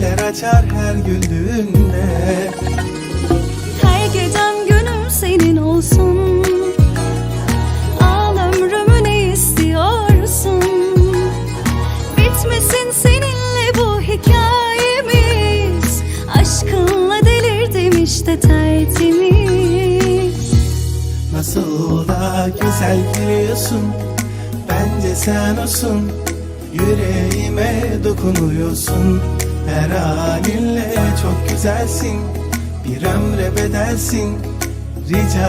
Güller açar her güldüğünde. Her gecem günüm senin olsun. Al ömrümü ne istiyorsun? Bitmesin seninle bu hikayemiz. Aşkınla delirdim işte tertemiz. Nasıl da güzel gülüyorsun Bence sen olsun. Yüreğime dokunuyorsun Her halinle çok güzelsin. Bir ömre bedelsin. Rica